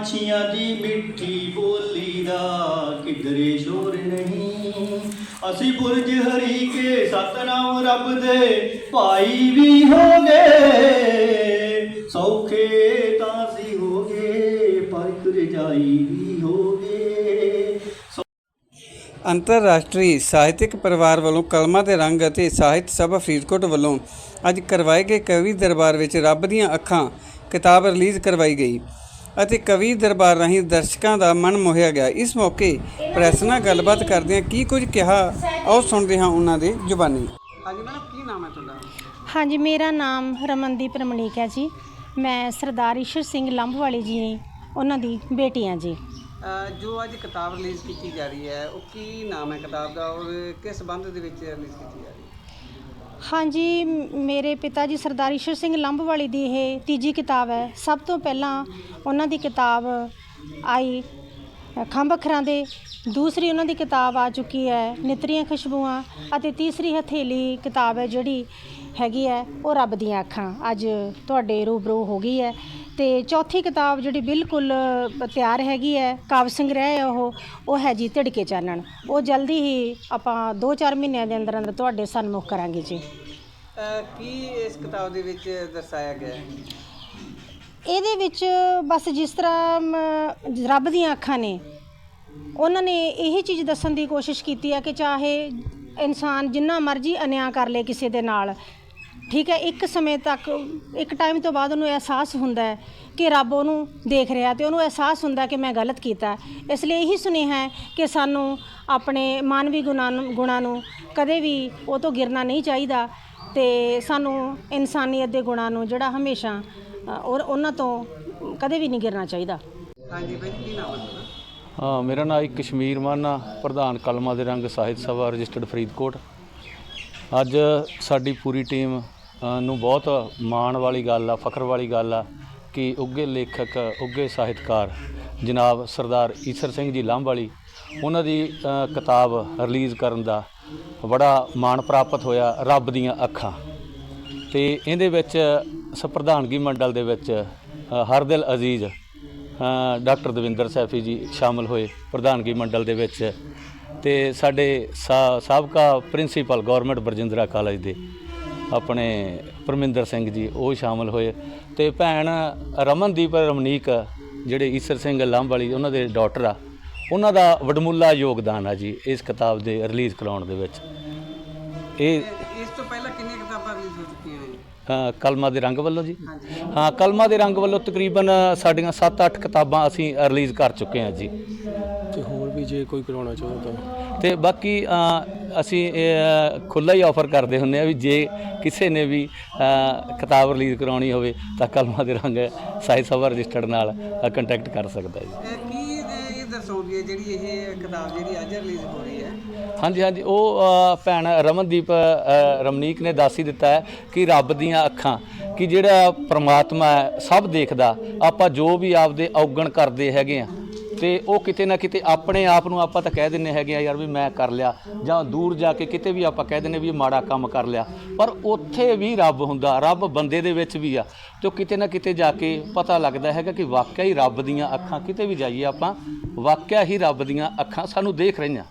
ਪੰਛੀਆਂ ਦੀ ਮਿੱਠੀ ਬੋਲੀ ਦਾ ਕਿਧਰੇ ਸ਼ੋਰ ਨਹੀਂ। ਅਸੀਂ ਬੁਰਜ ਹਰੀ ਕੇ ਸਤਨਾਮ ਰੱਬ ਦੇ ਭਾਈ ਵੀ ਹੋ ਗਏ ਸੌਖੇ ਤਾਂ ਸੀ ਹੋ ਗਏ ਪਰ ਕਰਜਾਈ ਵੀ ਹੋ ਗਏ ਅੰਤਰਰਾਸ਼ਟਰੀ ਸਾਹਿਤਿਕ ਪਰਿਵਾਰ ਵੱਲੋਂ ਕਲਮਾਂ ਦੇ ਰੰਗ ਅਤੇ ਸਾਹਿਤ ਸਭਾ ਫਰੀਦਕੋਟ ਵੱਲੋਂ ਅੱਜ ਕਰਵਾਏ ਗਏ ਕਵੀ ਦਰਬਾਰ ਵਿੱਚ ਰੱਬ ਦੀਆਂ ਅੱਖਾਂ ਕਿਤਾਬ ਰਿਲੀਜ਼ ਕਰਵਾਈ ਗਈ। ਅਤੇ ਕਵੀ ਦਰਬਾਰ ਰਾਹੀਂ ਦਰਸ਼ਕਾਂ ਦਾ ਮਨ ਮੋਹਿਆ ਗਿਆ। ਇਸ ਮੌਕੇ ਪ੍ਰੈਸ ਨਾਲ ਗੱਲਬਾਤ ਕਰਦਿਆਂ ਕੀ ਕੁਝ ਕਿਹਾ ਆਓ ਸੁਣਦੇ ਹਾਂ ਉਹਨਾਂ ਦੇ ਜ਼ੁਬਾਨੀ। ਹਾਂਜੀ ਮੈਡਮ ਕੀ ਨਾਮ ਹੈ ਤੁਹਾਡਾ? ਹਾਂਜੀ ਮੇਰਾ ਨਾਮ ਰਮਨਦੀਪ ਰਮਣੀਕ ਹੈ ਜੀ। ਮੈਂ ਸਰਦਾਰ ਈਸ਼ਰ ਸਿੰਘ ਲੰਬਵਾਲੀ ਜੀ ਉਹਨਾਂ ਦੀ ਬੇਟੀ ਹਾਂ ਜੀ। ਜੋ ਅੱਜ ਕਿਤਾਬ ਰਿਲੀਜ਼ ਕੀਤੀ ਜਾ ਰਹੀ ਹੈ ਉਹ ਕੀ ਨਾਮ ਹੈ ਕਿਤਾਬ ਦਾ ਔਰ ਕਿਸ ਸੰਬੰਧ ਦੇ ਵਿੱਚ ਰਿਲੀਜ਼ ਕੀਤੀ ਜਾ ਰਹੀ ਹੈ? ਹਾਂਜੀ, ਮੇਰੇ ਪਿਤਾ ਜੀ ਸਰਦਾਰ ਈਸ਼ਰ ਸਿੰਘ ਲੰਬਵਾਲੀ ਦੀ ਇਹ ਤੀਜੀ ਕਿਤਾਬ ਹੈ। ਸਭ ਤੋਂ ਪਹਿਲਾਂ ਉਹਨਾਂ ਦੀ ਕਿਤਾਬ ਆਈ ਖੰਭ ਅੱਖਰਾਂ ਦੇ। ਦੂਸਰੀ ਉਹਨਾਂ ਦੀ ਕਿਤਾਬ ਆ ਚੁੱਕੀ ਹੈ, ਨਿਤਰੀਆਂ ਖੁਸ਼ਬੂਆਂ ਅਤੇ ਤੀਸਰੀ ਹਥੇਲੀ ਕਿਤਾਬ ਹੈ ਜਿਹੜੀ ਹੈਗੀ ਹੈ ਉਹ ਰੱਬ ਦੀਆਂ ਅੱਖਾਂ। ਅੱਜ ਤੁਹਾਡੇ ਰੂਬਰੂ ਹੋ ਗਈ ਹੈ। ਤੇ ਚੌਥੀ ਕਿਤਾਬ ਜਿਹੜੀ ਬਿਲਕੁਲ ਤਿਆਰ ਹੈਗੀ ਹੈ ਕਾਵ ਸੰਗ੍ਰਹਿ ਹੈ ਉਹ ਉਹ ਹੈ ਜੀ ਧਿੜਕੇ ਚਾਨਣ। ਉਹ ਜਲਦੀ ਹੀ ਆਪਾਂ 2-4 ਮਹੀਨਿਆਂ ਦੇ ਅੰਦਰ ਅੰਦਰ ਤੁਹਾਡੇ ਸਨਮੁਖ ਕਰਾਂਗੇ ਜੀ। ਕੀ ਇਸ ਕਿਤਾਬ ਦੇ ਵਿੱਚ ਦਰਸਾਇਆ ਗਿਆ ਹੈ? ਇਹਦੇ ਵਿੱਚ ਬਸ ਜਿਸ ਤਰ੍ਹਾਂ ਰੱਬ ਦੀਆਂ ਅੱਖਾਂ ਨੇ ਉਹਨਾਂ ਨੇ ਇਹੀ ਚੀਜ਼ ਦੱਸਣ ਦੀ ਕੋਸ਼ਿਸ਼ ਕੀਤੀ ਹੈ ਕਿ ਚਾਹੇ ਇਨਸਾਨ ਜਿੰਨਾ ਮਰਜ਼ੀ ਅਨਿਆਂ ਕਰ ਲੇ ਕਿਸੇ ਦੇ ਨਾਲ ਠੀਕ ਹੈ ਇੱਕ ਸਮੇਂ ਤੱਕ ਇੱਕ ਟਾਈਮ ਤੋਂ ਬਾਅਦ ਉਹਨੂੰ ਅਹਿਸਾਸ ਹੁੰਦਾ ਹੈ ਕਿ ਰੱਬ ਉਹਨੂੰ ਦੇਖ ਰਿਹਾ ਤੇ ਉਹਨੂੰ ਅਹਿਸਾਸ ਹੁੰਦਾ ਕਿ ਮੈਂ ਗਲਤ ਕੀਤਾ ਇਸ ਲਈ ਇਹੀ ਸੁਨੇਹਾ ਹੈ ਕਿ ਸਾਨੂੰ ਆਪਣੇ ਮਾਨਵੀ ਗੁਣਾਂ ਨੂੰ ਗੁਣਾਂ ਨੂੰ ਕਦੇ ਵੀ ਉਹ ਤੋਂ ਗਿਰਨਾ ਨਹੀਂ ਚਾਹੀਦਾ ਤੇ ਸਾਨੂੰ ਇਨਸਾਨੀਅਤ ਦੇ ਗੁਣਾਂ ਨੂੰ ਜਿਹੜਾ ਹਮੇਸ਼ਾ ਔਰ ਉਹਨਾਂ ਤੋਂ ਕਦੇ ਵੀ ਨਹੀਂ ਗਿਰਨਾ ਚਾਹੀਦਾ। ਹਾਂਜੀ ਬਾਈ ਕੀ ਨਾਮ ਹੈ ਤੁਹਾਡਾ? ਹਾਂ ਮੇਰਾ ਨਾਮ ਕਸ਼ਮੀਰ ਮਾਨਾ ਪ੍ਰਧਾਨ ਕਲਮਾਂ ਦੇ ਰੰਗ ਸਾਹਿਤ ਸਭਾ ਰਜਿਸਟਰਡ ਫਰੀਦਕੋਟ। ਅੱਜ ਸਾਡੀ ਪੂਰੀ ਟੀਮ ਨੂੰ ਬਹੁਤ ਮਾਣ ਵਾਲੀ ਗੱਲ ਆ, ਫਖਰ ਵਾਲੀ ਗੱਲ ਆ ਕਿ ਉੱਗੇ ਲੇਖਕ ਉੱਗੇ ਸਾਹਿਤਕਾਰ ਜਨਾਬ ਸਰਦਾਰ ਈਸਰ ਸਿੰਘ ਜੀ ਲਾਂਭਵਾਲੀ ਉਹਨਾਂ ਦੀ ਕਿਤਾਬ ਰਿਲੀਜ਼ ਕਰਨ ਦਾ ਬੜਾ ਮਾਣ ਪ੍ਰਾਪਤ ਹੋਇਆ ਰੱਬ ਦੀਆਂ ਅੱਖਾਂ। ਤੇ ਇਹਦੇ ਵਿੱਚ ਸੰਪਰਧਾਨਗੀ ਮੰਡਲ ਦੇ ਵਿੱਚ ਹਰਦਿਲ ਅਜ਼ੀਜ਼ ਡਾਕਟਰ ਦਵਿੰਦਰ ਸੈਫੀ ਜੀ ਸ਼ਾਮਲ ਹੋਏ ਪ੍ਰਧਾਨਗੀ ਮੰਡਲ ਦੇ ਵਿੱਚ। ਤੇ ਸਾਡੇ ਸਾ- ਸਾਬਕਾ ਪ੍ਰਿੰਸੀਪਲ ਗਵਰਨਮੈਂਟ ਬਰਜਿੰਦਰਾ ਕਾਲਜ ਦੇ ਆਪਣੇ ਪਰਮਿੰਦਰ ਸਿੰਘ ਜੀ ਉਹ ਸ਼ਾਮਲ ਹੋਏ ਤੇ ਭੈਣ ਰਮਨਦੀਪ ਰਮਨੀਕ ਜਿਹੜੇ ਈਸਰ ਸਿੰਘ ਲੰਬ ਵਾਲੀ ਉਹਨਾਂ ਦੇ ਡਾਕਟਰ ਆ ਉਹਨਾਂ ਦਾ ਵਡਮੁੱਲਾ ਯੋਗਦਾਨ ਆ ਜੀ ਇਸ ਕਿਤਾਬ ਦੇ ਰਿਲੀਜ਼ ਕਰਾਉਣ ਦੇ ਵਿੱਚ। ਇਹ ਇਸ ਤੋਂ ਪਹਿਲਾਂ ਕਿੰਨੀਆਂ ਕਿਤਾਬਾਂ ਰਿਲੀਜ਼ ਹੋ ਚੁੱਕੀਆਂ ਨੇ? ਕਲਮਾਂ ਦੇ ਰੰਗ ਵੱਲੋਂ ਜੀ। ਹਾਂ ਕਲਮਾਂ ਦੇ ਰੰਗ ਵੱਲੋਂ ਤਕਰੀਬਨ ਸਾਡੀਆਂ 7-8 ਕਿਤਾਬਾਂ ਅਸੀਂ ਰਿਲੀਜ਼ ਕਰ ਚੁੱਕੇ ਹਾਂ ਜੀ। ਜੇ ਕੋਈ ਕਰਾਉਣਾ ਚਾਹੋ ਤਾਂ। ਤੇ ਬਾਕੀ ਅ, ਅਸੀਂ ਖੁੱਲਾ ਹੀ ਆਫਰ ਕਰਦੇ ਹੁੰਦੇ ਆ ਵੀ ਜੇ ਕਿਸੇ ਨੇ ਵੀ ਅ, ਕਿਤਾਬ ਰਿਲੀਜ਼ ਕਰਾਉਣੀ ਹੋਵੇ ਤਾਂ ਕਲਮਾਂ ਦੇ ਰੰਗ ਸਾਹਿਤ ਸਭਾ ਰਜਿਸਟਰਡ ਨਾਲ ਕੰਟੈਕਟ ਕਰ ਸਕਦਾ ਜੀ। ਕੀ ਇਹ ਦਰਸਾਉਂਦੀ ਹੈ ਜਿਹੜੀ ਇਹ ਕਿਤਾਬ ਜਿਹੜੀ ਅੱਜ ਰਿਲੀਜ਼ ਹੋ ਰਹੀ ਹੈ? ਹਾਂਜੀ ਹਾਂਜੀ ਉਹ ਅ, ਭੈਣ ਰਮਨਦੀਪ ਅ, ਰਮਨੀਕ ਨੇ ਦੱਸ ਹੀ ਦਿੱਤਾ ਹੈ ਕਿ ਰੱਬ ਦੀਆਂ ਅੱਖਾਂ ਕਿ ਜਿਹੜਾ ਪ੍ਰਮਾਤਮਾ ਹੈ ਸਭ ਦੇਖਦਾ ਆਪਾਂ ਜੋ ਵੀ ਆਪਦੇ ਔਗਣ ਕਰਦੇ ਹੈਗੇ ਆ ਤੇ ਉਹ ਕਿਤੇ ਨਾ ਕਿਤੇ ਆਪਣੇ ਆਪ ਨੂੰ ਆਪਾਂ ਤਾਂ ਕਹਿ ਦਿੰਨੇ ਹੈਗੇ ਆ, ਯਾਰ ਵੀ ਮੈਂ ਕਰ ਲਿਆ। ਜਾਂ ਦੂਰ ਜਾ ਕੇ ਕਿਤੇ ਵੀ ਆਪਾਂ ਕਹਿ ਦਿੰਨੇ ਵੀ ਇਹ ਮਾੜਾ ਕੰਮ ਕਰ ਲਿਆ। ਪਰ ਉੱਥੇ ਵੀ ਰੱਬ ਹੁੰਦਾ, ਰੱਬ ਬੰਦੇ ਦੇ ਵਿੱਚ ਵੀ ਆ। ਤੇ ਉਹ ਕਿਤੇ ਨਾ ਕਿਤੇ ਜਾ ਕੇ ਪਤਾ ਲੱਗਦਾ ਹੈਗਾ ਕਿ ਵਾਕਿਆ ਹੀ ਰੱਬ ਦੀਆਂ ਅੱਖਾਂ, ਕਿਤੇ ਵੀ ਜਾਈਏ ਆਪਾਂ, ਵਾਕਿਆ ਹੀ ਰੱਬ ਦੀਆਂ ਅੱਖਾਂ ਸਾਨੂੰ ਦੇਖ ਰਹੀਆਂ।